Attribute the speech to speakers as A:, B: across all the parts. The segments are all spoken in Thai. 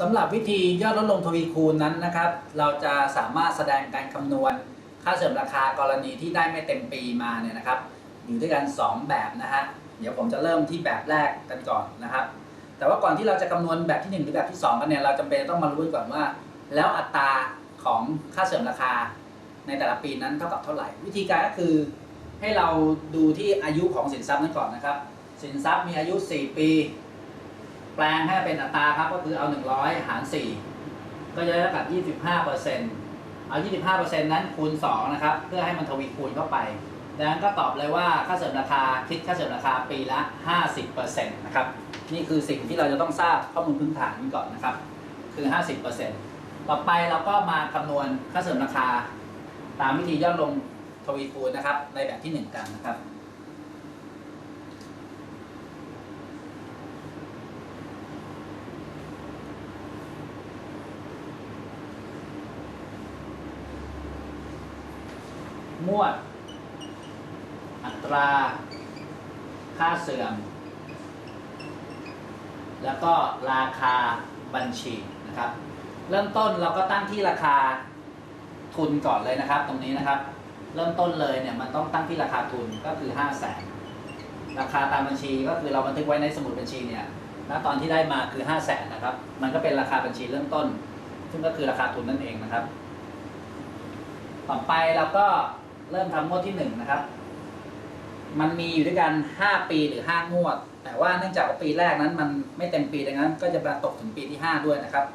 A: สำหรับวิธียอดลดลงทวีคูณนั้นนะครับ เราจะสามารถแสดงการคำนวณ ค่าเสริมราคากรณีที่ได้ไม่เต็มปีมาเนี่ยนะครับ อยู่ด้วยกัน 2 แบบนะฮะเดี๋ยวผมจะเริ่มที่แบบแรกกันก่อนนะครับ แต่ว่าก่อนที่เราจะคำนวณแบบที่ 1 หรือแบบที่ 2 กันเนี่ยเราจำเป็นต้องมารู้ก่อนว่า แล้วอัตราของค่าเสริมราคาในแต่ละปีนั้นเท่ากับเท่าไหร่ วิธีการก็คือ ให้เราดูที่อายุของสินทรัพย์นั้นก่อนนะครับ สินทรัพย์มีอายุ 4 ปี แปลงให้เป็นอัตราครับก็คือเอา 100 หาร 4 ก็จะได้เท่ากับ 25เปอร์เซ็นต์เอา 25เปอร์เซ็นต์นั้นคูณ 2 นะครับ เพื่อให้มันทวีคูณเข้าไป ดังนั้นก็ตอบเลยว่าค่าเสริมราคาคิดค่าเสริมราคาปีละ 50เปอร์เซ็นต์นะครับ นี่คือสิ่งที่เราจะต้องทราบข้อมูลพื้นฐานนี้ก่อนนะครับ คือ 50เปอร์เซ็นต์ต่อไปเราก็มาคำนวณค่าเสริมราคา ตามวิธีย่อลงทวีคูณนะครับในแบบที่ 1 กันนะครับ มวด อัตรา ค่าเสื่อม แล้วก็ราคาบัญชีนะครับ เริ่มต้นเราก็ตั้งที่ราคาทุนก่อนเลยนะครับ ตรงนี้นะครับ เริ่มต้นเลยเนี่ยมันต้องตั้งที่ราคาทุนก็คือ 5 0 0แสนราคาตามบัญชีก็คือเราบันทึกไว้ในสมุดบัญชีเนี่ยณตอนที่ได้มาคือ 5 0 0แสนนะครับ มันก็เป็นราคาบัญชีเริ่มต้น ซึ่งก็คือราคาทุนนั่นเองนะครับ ต่อไปเราก็ เริ่มทำงวดที่1นะครับ มันมีอยู่ด้วยกัน5ปีหรือ5งวด แต่ว่าเนื่องจากว่าปีแรกนั้น มันไม่เต็มปีดังนั้น ก็จะมาตกถึงปีที่5ด้วยนะครับ1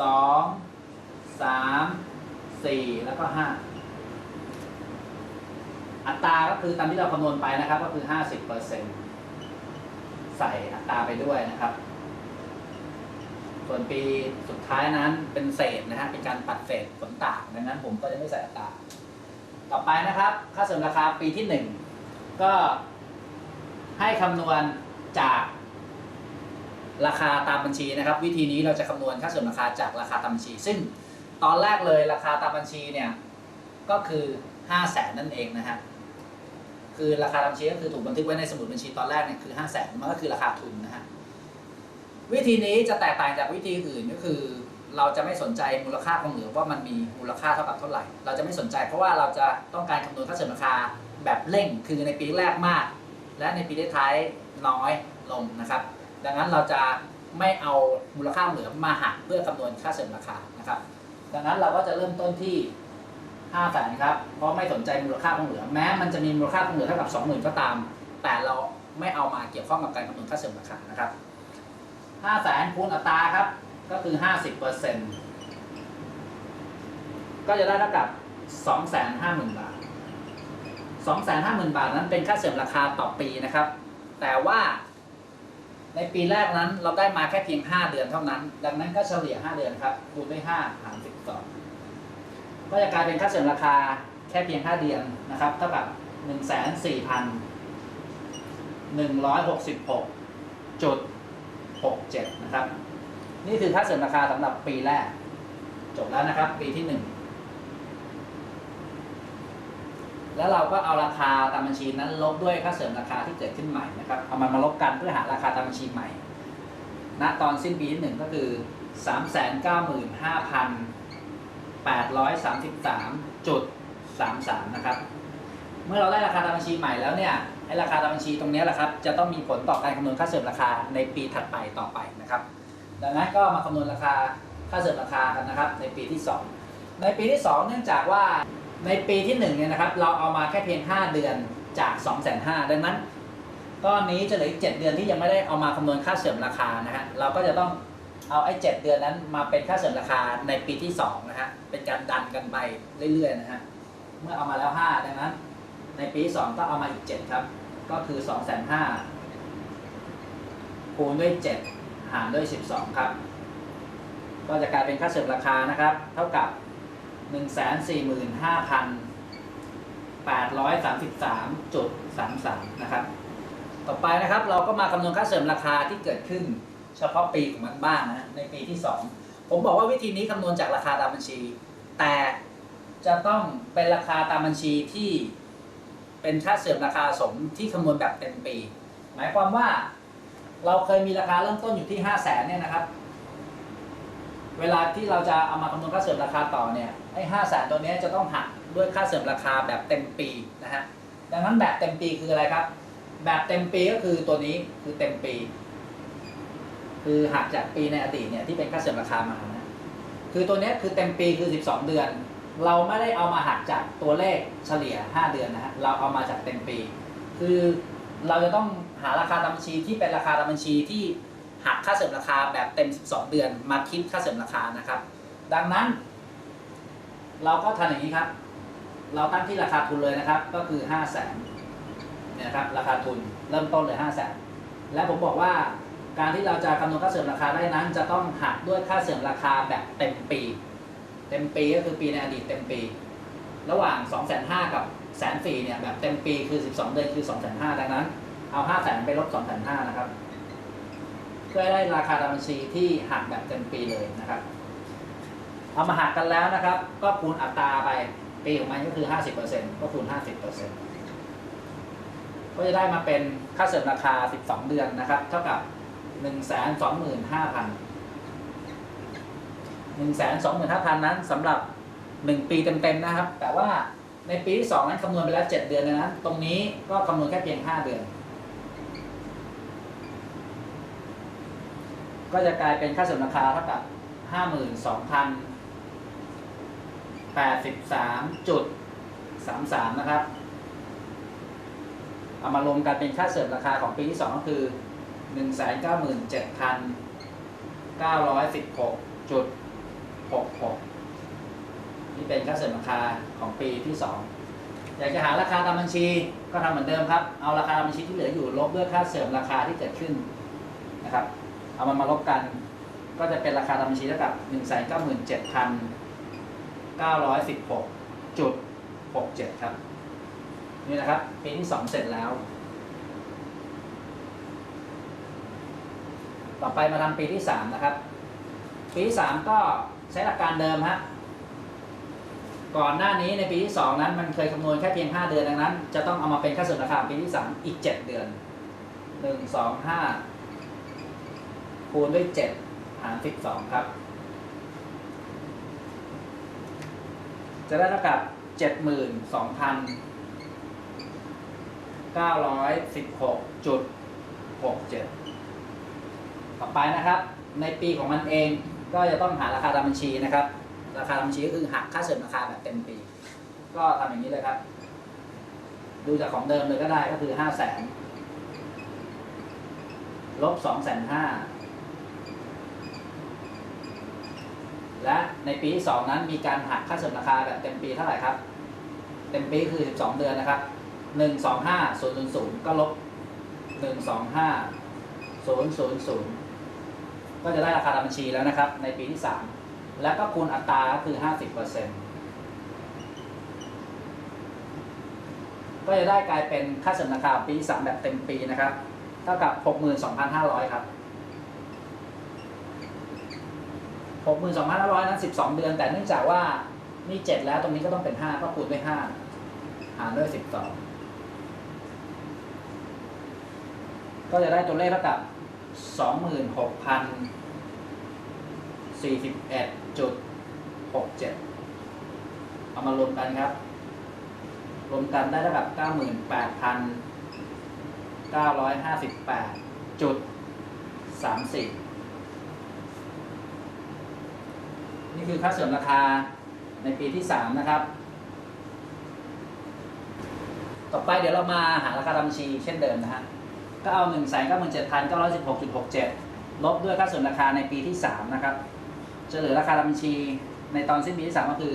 A: 2 3 4แล้วก็5อัตราก็คือตามที่เราคำนวณไปนะครับ ก็คือ50เปอร์เซ็นใส่อัตราไปด้วยนะครับ ส่วนปีสุดท้ายนั้นเป็นเศษนะฮะเป็นการปัดเศษผลต่างดังนั้นผมก็จะไม่ใส่อัตราต่อไปนะครับ ค่าเสริมราคาปีที่หนึ่งก็ให้คำนวณจากราคาตามบัญชีนะครับ วิธีนี้เราจะคำนวณค่าเสริมราคาจากราคาตามบัญชี ซึ่งตอนแรกเลยราคาตามบัญชีเนี่ยก็คือ5 0 0แสนนั่นเองนะฮะคือราคาตามบัญชีก็คือถูกบันทึกไว้ในสมุดบัญชีตอนแรกเนี่ยคือ5 0 0แสนมันก็คือราคาทุนนะฮะ วิธีนี้จะแตกต่างจากวิธีอื่นก็คือ เราจะไม่สนใจมูลค่าของเหลือว่ามันมีมูลค่าเท่ากับเท่าไหร่ เราจะไม่สนใจเพราะว่าเราจะต้องการคำนวณค่าเสริมราคาแบบเร่งคือในปีแรกมาก และในปีท้ายน้อยลงนะครับ ดังนั้นเราจะไม่เอามูลค่าเหลือมาหักเพื่อคำนวณค่าเสริมราคานะครับ ดังนั้นเราก็จะเริ่มต้นที่5แสนครับ เพราะไม่สนใจมูลค่าของเหลือ แม้มันจะมีมูลค่าของเหลือเท่ากับ 20,000 ก็ตาม แต่เราไม่เอามาเกี่ยวข้องกับการคำนวณค่าเสริมราคานะครับ 5แสนคูณอัตราครับ ก็คือ50เปอร์เซ็นต์ก็จะได้เท่ากับ250,000บาท250,000บาทนั้นเป็นค่าเสริมราคาต่อปีนะครับ แต่ว่าในปีแรกนั้นเราได้มาแค่เพียง 5 เดือนเท่านั้น ดังนั้นก็เฉลี่ย 5 เดือนครับคูณด้วย5หาร12ก็จะกลายเป็นค่าเสริมราคาแค่เพียง 5 เดือนนะครับเท่ากับ 14,166จุด 67 นะครับ นี่คือค่าเสริมราคาสำหรับปีแรก จบแล้วนะครับ ปีที่หนึ่งแล้วเราก็เอาราคาตามบัญชีนั้นลบด้วยค่าเสริมราคาที่เกิดขึ้นใหม่นะครับ เอามันมาลบกันเพื่อหาราคาตามบัญชีใหม่ ณ ตอนสิ้นปีที่หนึ่งก็คือ 3 9 5 8 3 3จุด33 นะครับ เมื่อเราได้ราคาตามบัญชีใหม่แล้วเนี่ย ราคาตามบัญชีตรงนี้แหละครับ จะต้องมีผลต่อการคำนวณค่าเสริมราคาในปีถัดไปต่อไปนะครับ ดังนั้นก็มาคำนวณราคาค่าเสริมราคากันนะครับ ในปีที่ 2 ในปีที่ 2 เนื่องจากว่าในปีที่1เนี่ยนะครับ เราเอามาแค่เพียง 5 เดือนจาก 2 5 0 0 0ดังนั้นก้อนนี้จะเหลืออีก7เดือนที่ยังไม่ได้เอามาคำนวณค่าเสริมราคานะฮะเราก็จะต้องเอาไอ้7เดือนนั้นมาเป็นค่าเสริมราคาในปีที่2นะฮะเป็นการดันกันไปเรื่อยๆนะฮะเมื่อเอามาแล้ว 5 ดังนั้น ในปีที่2ก็เอามาอีก 7 ครับ ก็คือ2 5 0 0 0คูณด้วย 7 หารด้วย 12 ครับ ก็จะกลายเป็นค่าเสริมราคานะครับ เท่ากับ 145,833.33 นะครับ ต่อไปนะครับเราก็มาคำนวณค่าเสริมราคาที่เกิดขึ้นเฉพาะปีของมันบ้างนะฮะในปีที่ 2 ผมบอกว่าวิธีนี้คำนวณจากราคาตามบัญชี แต่จะต้องเป็นราคาตามบัญชีที่ เป็นค่าเสื่อมราคาสมที่คำนวณแบบเต็มปี หมายความว่าเราเคยมีราคาเริ่มต้นอยู่ที่ห้าแสนเนี่ยนะครับ เวลาที่เราจะเอามาคำนวณค่าเสริมราคาต่อเนี่ยไอ้ห้าแสนตัวนี้จะต้องหักด้วยค่าเสริมราคาแบบเต็มปีนะฮะดังนั้นแบบเต็มปีคืออะไรครับ แบบเต็มปีก็คือตัวนี้คือเต็มปี คือหักจากปีในอดีตเนี่ยที่เป็นค่าเสริมราคามานะคือตัวนี้คือเต็มปีคือ 12 เดือน เราไม่ได้เอามาหักจากตัวเลขเฉลี่ย 5 เดือนนะฮะเราเอามาจากเต็มปี คือเราจะต้องหาราคาตามบัญชีที่เป็นราคาตามบัญชีที่หักค่าเสริมราคาแบบเต็ม 12 เดือนมาคิดค่าเสริมราคานะครับ ดังนั้น เราก็ทำอย่างนี้ครับ เราตั้งที่ราคาทุนเลยนะครับ ก็คือ 5 0 0แสนเนี่ยนะครับราคาทุนเริ่มต้นเลย 5 0 0แสนและผมบอกว่าการที่เราจะคำนวณค่าเสริมราคาได้นั้น จะต้องหักด้วยค่าเสริมราคาแบบเต็มปี เต็มปีก็คือปีในอดีตเต็มปี ระหว่าง 2 5 0 0 0กับแสนสี่เนี่ยแบบเต็มปีคือ 12 เดือนคือ2 5 0 0 0ดังนั้น เอา5 0 0 0 0ไปลบ2 5 0 0นะครับเพื่อให้ได้ราคาตามบัญชีที่หักแบบเต็มปีเลยนะครับ เอามาหักกันแล้วนะครับ ก็คูณอัตราไปปีของมันก็คือ 50%ก็คูณ 50%ก็จะได้มาเป็นค่าเสริมราคา 12 เดือนนะครับ เท่ากับ 122,500 125,000 125,000 นั้นสำหรับ 1 ปีเต็มๆนะครับ แต่ว่าในปีที่ 2 นั้นคำนวณไปแล้ว 7 เดือนนั้น ตรงนี้ก็คำนวณแค่เพียง 5 เดือน ก็จะกลายเป็นค่าเสริมราคาเท่ากับ 52,083.33 นะครับ เอามารวมกันเป็นค่าเสริมราคาของปีที่ 2 ก็คือ 666นี่เป็นค่าเสริมราคาของปีที่ 2 อยากจะหาราคาตามบัญชีก็ทำเหมือนเดิมครับ เอาราคาตามบัญชีที่เหลืออยู่ลบด้วยค่าเสริมราคาที่เกิดขึ้นนะครับ เอามันมาลบกัน ก็จะเป็นราคาตามบัญชีเท่ากับ1 9 7 9 1 6จุด67 ครับ นี่นะครับปีที่ 2 เสร็จแล้วต่อไปมาทำปีที่ 3 นะครับ ปีที่ 3 ก็ ใช้หลักการเดิมฮะก่อนหน้านี้ในปีที่ 2 นั้นมันเคยคำนวณแค่เพียง 5 เดือนดังนั้น จะต้องเอามาเป็นค่าเสริมราคาปีที่ 3 อีก 7 เดือน 1 2 5 คูณด้วย 7 หาร12 ครับ จะได้เท่ากับ 72,916.67 ต่อไปนะครับ ในปีของมันเอง ก็จะต้องหาราคาตามบัญชีนะครับ ราคาตามบัญชีก็คือหักค่าเสริมราคาแบบเต็มปี ก็ทำอย่างนี้เลยครับ ดูจากของเดิมเลยก็ได้ก็คือ5 0 0แสนลบ2 5 0 0 0และในปีที่2นั้นมีการหักค่าเสริมราคาแบบเต็มปีเท่าไหร่ครับ เต็มปีคือ 12 เดือนนะครับ 125 000 ก็ลบ 125 000 ก็จะได้ราคาตามบัญชีแล้วนะครับ ในปีที่ 3 แล้วก็คูณอัตราก็คือ 50%ก็จะได้กลายเป็นค่าเสริมราคาปีที่3แบบเต็มปีนะครับ เท่ากับ 62,500 ครับ62,500 นั้น 12 เดือน แต่เนื่องจากว่านี่ 7 แล้วตรงนี้ก็ต้องเป็น 5 ก็คูณด้วย 5 หารด้วย 12 ก็จะได้ตัวเลขเท่ากับ 41.67 เอามารวมกันครับ รวมกันได้เท่ากับ 98,958.34 นี่คือค่าเสริมราคาในปีที่ 3 นะครับ ต่อไปเดี๋ยวเรามาหาราคาตามบัญชีเช่นเดิมนะฮะ ก็เอา 1 9 7 9 1 6 6 7ลบด้วยค่าสริมราคาในปีที่ 3 นะครับ จะเหลือราคาบัญชีในตอนสิ้นปีที่3ก็คือ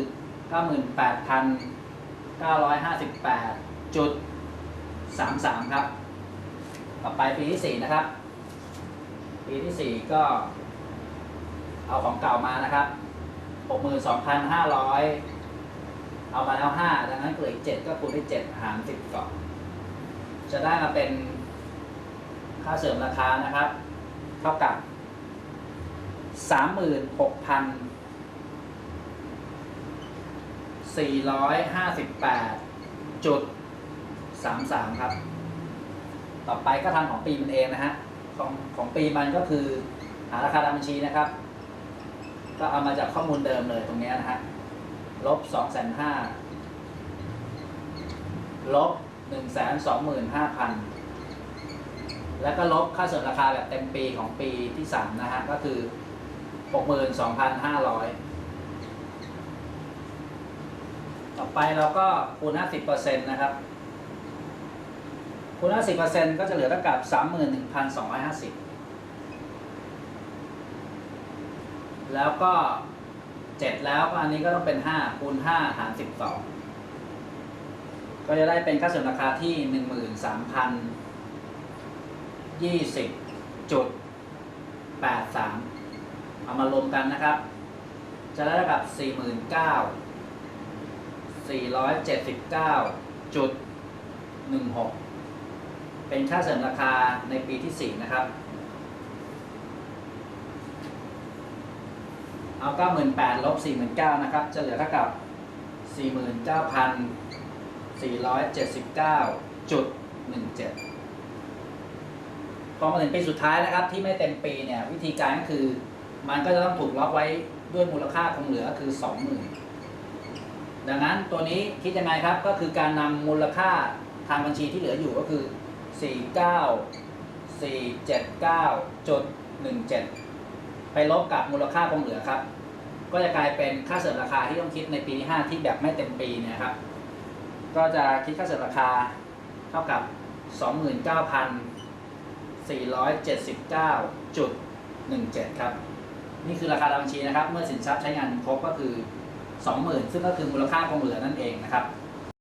A: 98,958.33 ครับ ต่อไปปีที่ 4 นะครับ ปีที่ 4 ก็เอาของเก่ามานะครับ 62,500 เอามาแล้ว 5 ดังนั้นเหลืออีก 7 ก็คูณด้วย7หาร12จะได้มาเป็นค่าเสริมราคานะครับ เท่ากับ 36,458.33ครับ ต่อไปก็ทำของปีมันเองนะฮะ ของของปีมันก็คือหาราคาตามบัญชีนะครับ ก็เอามาจากข้อมูลเดิมเลยตรงเนี้ยนะฮะ ลบสองแสนห้าลบหนึ่งแสนสองหมื่นห้าพันแล้วก็ลบค่าส่วนราคาแบบเต็มปีของปีที่สามนะฮะ ก็คือ หกหมื่นสองพันห้าร้อยต่อไปเราก็คูณห้าสิบเปอร์เซ็นต์นะครับ คูณห้าสิบเปอร์เซ็นต์ก็จะเหลือเท่ากับสามหมื่นหนึ่งพันสองร้อยห้าสิบแล้วก็เจ็ดแล้วก็อันนี้ก็ต้องเป็นห้าคูณห้าหารสิบสองก็จะได้เป็นค่าส่วนราคาที่หนึ่งหมื่นสามพันยี่สิบจุดแปดสาม เอามารวมกันนะครับ จะได้เท่ากับสี่หมื่นเก้าสี่ร้อยเจ็ดสิบเก้าจุดหนึ่งหกเป็นค่าเสริมราคาในปีที่สี่นะครับ เอาเก้าหมื่นแปดลบสี่หมื่นะครับ จะเหลือเท่ากับสี่หมื่นเก้าพันสี่ร้อยเจ็ดสิบเก้าจุดหนึ่งเจ็ดพอมาถึงปีสุดท้ายนะครับที่ไม่เต็มปีเนี่ยวิธีการก็คือ มันก็จะต้องถูกล็อกไว้ด้วยมูลค่าคงเหลือคือสองหมื่นดังนั้นตัวนี้คิดยังไงครับก็คือการนำมูลค่าทางบัญชีที่เหลืออยู่ก็คือสี่เก้าสี่เจ็ดเก้าจุดหนึ่งเจ็ดไปลบกับมูลค่าคงเหลือครับ ก็จะกลายเป็นค่าเสริมราคาที่ต้องคิดในปีที่ 5 ที่แบบไม่เต็มปีนี่ยครับ ก็จะคิดค่าเสริมราคาเท่ากับ 29,479.17 ครับ นี่คือราคาตามบัญชีนะครับ เมื่อสินทรัพย์ใช้งานครบก็คือ 20,000 ซึ่งก็คือมูลค่าคงเหลือนั่นเองนะครับ